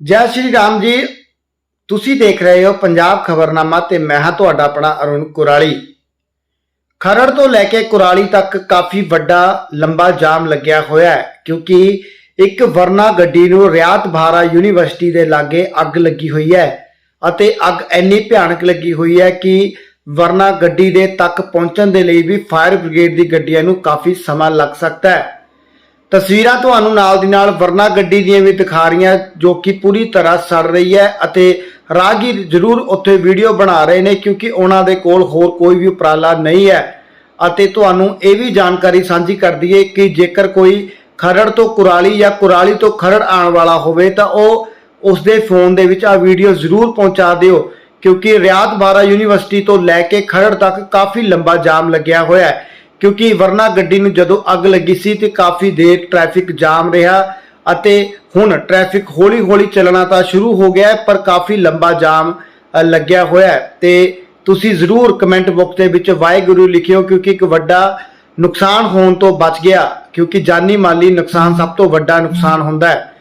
ਜੈ ਸ਼੍ਰੀ ਰਾਮ ਜੀ, ਤੁਸੀਂ ਦੇਖ ਰਹੇ ਹੋ ਪੰਜਾਬ ਖਬਰਨਾਮਾ ਤੇ ਮੈਂ ਹਾਂ ਤੁਹਾਡਾ ਆਪਣਾ ਅਰੁਣ ਕੁਰਾਲੀ। ਖਰੜ ਤੋਂ ਲੈ ਕੇ ਕੁਰਾਲੀ ਤੱਕ ਕਾਫੀ ਵੱਡਾ, ਲੰਬਾ ਜਾਮ ਲੱਗਿਆ ਹੋਇਆ ਹੈ, ਕਿਉਂਕਿ ਇੱਕ ਵਰਨਾ ਗੱਡੀ ਨੂੰ ਰਿਆਤ ਬਹਾਰਾ ਯੂਨੀਵਰਸਿਟੀ ਦੇ ਲਾਗੇ ਅੱਗ ਲੱਗੀ ਹੋਈ ਹੈ ਅਤੇ ਅੱਗ ਇੰਨੀ ਭਿਆਨਕ ਲੱਗੀ ਹੋਈ ਹੈ ਕਿ ਵਰਨਾ ਗੱਡੀ ਦੇ ਤੱਕ ਪਹੁੰਚਣ ਦੇ ਲਈ ਵੀ ਫਾਇਰ ਬ੍ਰਿਗੇਡ ਦੀ ਗੱਡੀਆਂ ਨੂੰ ਕਾਫੀ ਸਮਾਂ ਲੱਗ ਸਕਦਾ ਹੈ। ਤਸਵੀਰਾਂ ਤੁਹਾਨੂੰ ਨਾਲ ਦੀ ਨਾਲ ਵਰਨਾ ਗੱਡੀ ਦੀਆਂ ਵੀ ਦਿਖਾ ਰਹੀਆਂ, ਜੋ ਕਿ ਪੂਰੀ ਤਰ੍ਹਾਂ ਸੜ ਰਹੀ ਹੈ ਅਤੇ ਰਾਹਗੀਰ ਜ਼ਰੂਰ ਉੱਥੇ ਵੀਡੀਓ ਬਣਾ ਰਹੇ ਨੇ ਕਿਉਂਕਿ ਉਹਨਾਂ ਦੇ ਕੋਲ ਹੋਰ ਕੋਈ ਵੀ ਉਪਰਾਲਾ ਨਹੀਂ ਹੈ। ਅਤੇ ਤੁਹਾਨੂੰ ਇਹ ਵੀ ਜਾਣਕਾਰੀ ਸਾਂਝੀ ਕਰ ਦਈਏ ਕਿ ਜੇਕਰ ਕੋਈ ਖਰੜ ਤੋਂ ਕੁਰਾਲੀ ਜਾਂ ਕੁਰਾਲੀ ਤੋਂ ਖਰੜ ਆਉਣ ਵਾਲਾ ਹੋਵੇ ਤਾਂ ਉਹ ਉਸ ਦੇ ਫੋਨ ਦੇ ਵਿੱਚ ਆ ਵੀਡੀਓ ਜ਼ਰੂਰ ਪਹੁੰਚਾ ਦਿਓ, ਕਿਉਂਕਿ ਰਿਆਤ ਬਾਰਾ ਯੂਨੀਵਰਸਿਟੀ ਤੋਂ ਲੈ ਕੇ ਖਰੜ ਤੱਕ ਕਾਫੀ ਲੰਬਾ ਜਾਮ ਲੱਗਿਆ ਹੋਇਆ ਹੈ। ਕਿਉਂਕਿ ਵਰਨਾ ਗੱਡੀ ਨੂੰ ਜਦੋਂ ਅੱਗ ਲੱਗੀ ਸੀ ਤੇ ਕਾਫੀ ਦੇਰ ਟ੍ਰੈਫਿਕ ਜਾਮ ਰਿਹਾ ਅਤੇ ਹੁਣ ਟ੍ਰੈਫਿਕ ਹੌਲੀ-ਹੌਲੀ ਚੱਲਣਾ ਤਾਂ ਸ਼ੁਰੂ ਹੋ ਗਿਆ ਪਰ ਕਾਫੀ ਲੰਬਾ ਜਾਮ ਲੱਗਿਆ ਹੋਇਆ ਹੈ। ਤੇ ਤੁਸੀਂ ਜ਼ਰੂਰ ਕਮੈਂਟ ਬਾਕਸ ਦੇ ਵਿੱਚ ਵਾਹਿਗੁਰੂ ਲਿਖਿਓ ਕਿਉਂਕਿ ਇੱਕ ਵੱਡਾ ਨੁਕਸਾਨ ਹੋਣ ਤੋਂ ਬਚ ਗਿਆ, ਕਿਉਂਕਿ ਜਾਨੀ ਮਾਲੀ ਨੁਕਸਾਨ ਸਭ ਤੋਂ ਵੱਡਾ ਨੁਕਸਾਨ ਹੁੰਦਾ ਹੈ।